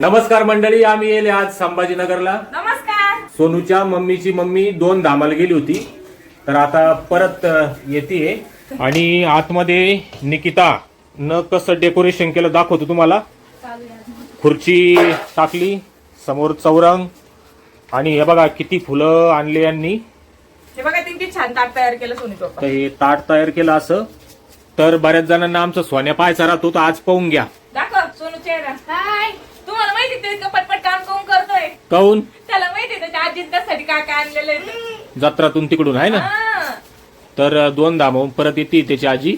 नमस्कार मंडळी आम्ही येले आज संभाजीनगरला. नमस्कार. सोनूच्या मम्मीची मम्मी दोन धामाला गेली होती. तर आता परत येते आणि आतमध्ये निकिता न कसं डेकोरेशन केलं दाखवतो तुम्हाला. खुर्ची टाकली समोर चौरंग. आणि हे बघा किती फुलं आणले यांनी. हे बघा त्यांची छान ताट तयार केलं सोनी तर हे ताट तयार केलं असं. तर बऱ्याच जणांना आमचं सोन्या पाहायचा राहतो तर आज पाहून घ्या. दाखव सोनू चेहरा. हाय ते इतकं पटपट काम करून करतोय? काऊन? त्याला माहिती आहे त्याच्या आजी त्यासाठी काय काय आणलेलं आहे. जत्रातून तिकडून आहे ना? हा. तर दोन धाम परत येते त्याची आजी.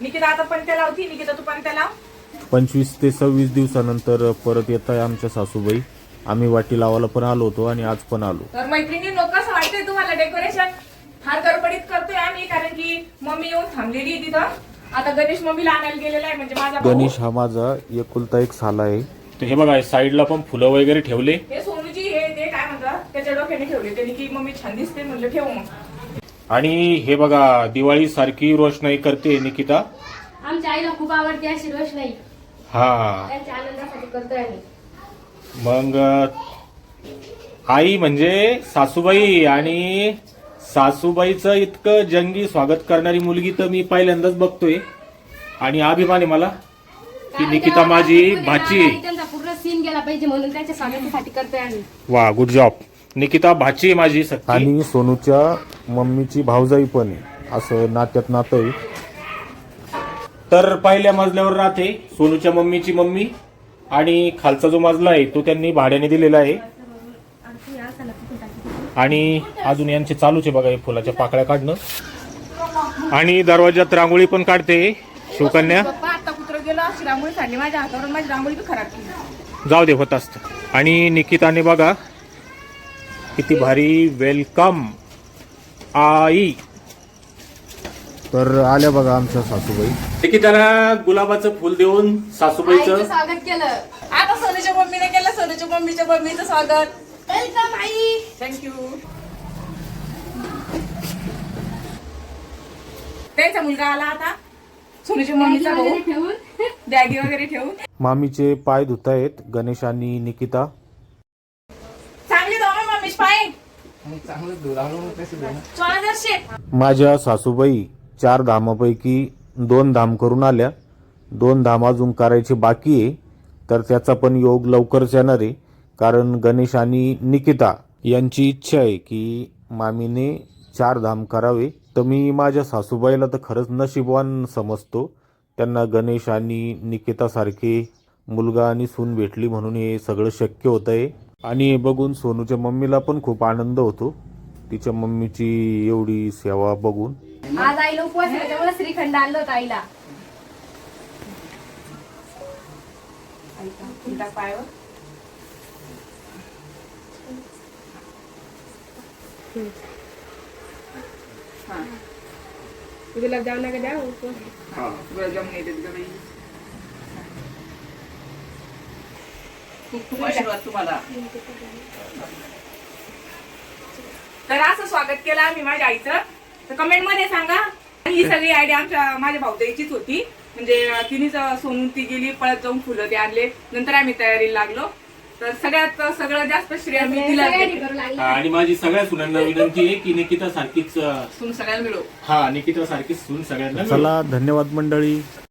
निकिता आता पण त्याला होती निकिता तू पण त्याला पंचवीस ते सव्वीस दिवसानंतर परत येत आहे आमच्या सासूबाई. आम्ही वाटी लावायला पण आलो होतो आणि आज पण आलो. तर मैत्रिणी कसं वाटतंय तुम्हाला डेकोरेशन फार गडबडीत करतोय आम्ही कारण की मम्मी येऊन थांबलेली आहे तिथं. आता गणेश मम्मीला आणायला गेलेला आहे म्हणजे माझा भाऊ. गणेश हा माझा एकुलता एक साला आहे. तर हे बघा साईडला पण फुलं वगैरे ठेवले. हे सोनूची हे ते काय म्हणतात? त्याच्या डोक्याने ठेवले. त्यांनी की मम्मी छान दिसते म्हणलं ठेव मग. आणि हे बघा दिवाळी सारखी रोषणाई करते निकिता. आमच्या आईला खूप आवडते अशी रोषणाई. हा. त्यांच्या आनंदासाठी करतोय आम्ही. मग आई म्हणजे सासूबाई आणि सासूबाईचं इतकं जंगी स्वागत करणारी मुलगी तर मी पहिल्यांदाच बघतोय. आणि अभिमान आहे मला की निकिता माझी भाची आहे. त्यांचा पूर्ण सीन गेला पाहिजे म्हणून त्यांच्या स्वागतासाठी करतोय आम्ही. वा गुड जॉब निकिता भाची आहे माझी आणि सोनूच्या मम्मीची भावजाई पण आहे. असं नात्यात नातं आहे. तर पहिल्या मजल्यावर राहते सोनूच्या मम्मीची मम्मी आणि खालचा जो मजला आहे तो त्यांनी भाड्याने दिलेला आहे. आणि अजून यांचे चालूच आहे बघा हे फुलाच्या पाकळ्या काढणं. आणि दरवाजात रांगोळी पण काढते. शिवकन्या जाऊ दे होत असत. आणि निकिताने बघा किती भारी वेलकम आई. तर आल्या बघा आमच्या सासूबाई. निकिताला गुलाबाचं फुल देऊन सासूबाईचं. स्वागत केलं. आता सोनूच्या मम्मीने केलं सोनूच्या मम्मीच्या मम्मीचं स्वागत. वेलकम आई. थँक्यू त्यांचा मुलगा आला आता. सोनूच्या मम्मीचा भाऊ. ठेवून. बॅगी वगैरे ठेवून. मामीचे पाय धुतायत गणेश आणि निकिता. चांगली मम्मीच पाय. माझ्या सासूबाई चार धामापैकी दोन धाम करून आल्या. दोन धाम अजून करायचे बाकी आहे तर त्याचा पण योग लवकरच येणार आहे. कारण गणेश आणि निकिता यांची इच्छा आहे की मामीने चार धाम करावे. तर मी माझ्या सासूबाईला तर खरंच नशिबवान समजतो. त्यांना गणेश आणि निकितासारखे मुलगा आणि सून भेटली म्हणून हे सगळं शक्य होत आहे. आणि हे बघून सोनूच्या मम्मीला पण खूप आनंद होतो. तिच्या मम्मीची एवढी सेवा बघून. आज आईला उपवास त्याच्यामुळे श्रीखंड आणलं होतं आईला. हा गुलाबजाम नका द्या हा येतात ग बाई खूप खूप आशीर्वाद तुम्हाला. तर असं स्वागत केलं आम्ही माझ्या आईचं. तर कमेंटमध्ये सांगा. आणि ही सगळी आयडिया आमच्या माझ्या भाऊताईचीच होती. म्हणजे तिनेच सोनून ती गेली पळत जाऊन फुलं ते आणले. नंतर आम्ही तयारीला लागलो. तर सगळ्यात सगळं जास्त श्रेय मी तिला सगळ्यांनी देते. करू लागले. आणि माझी सगळ्या सुनांना विनंती आहे की निकिता सारखीच सून सगळ्याला मिळो. हा निकिता सारखीच सून सगळ्यांना चला धन्यवाद मंडळी.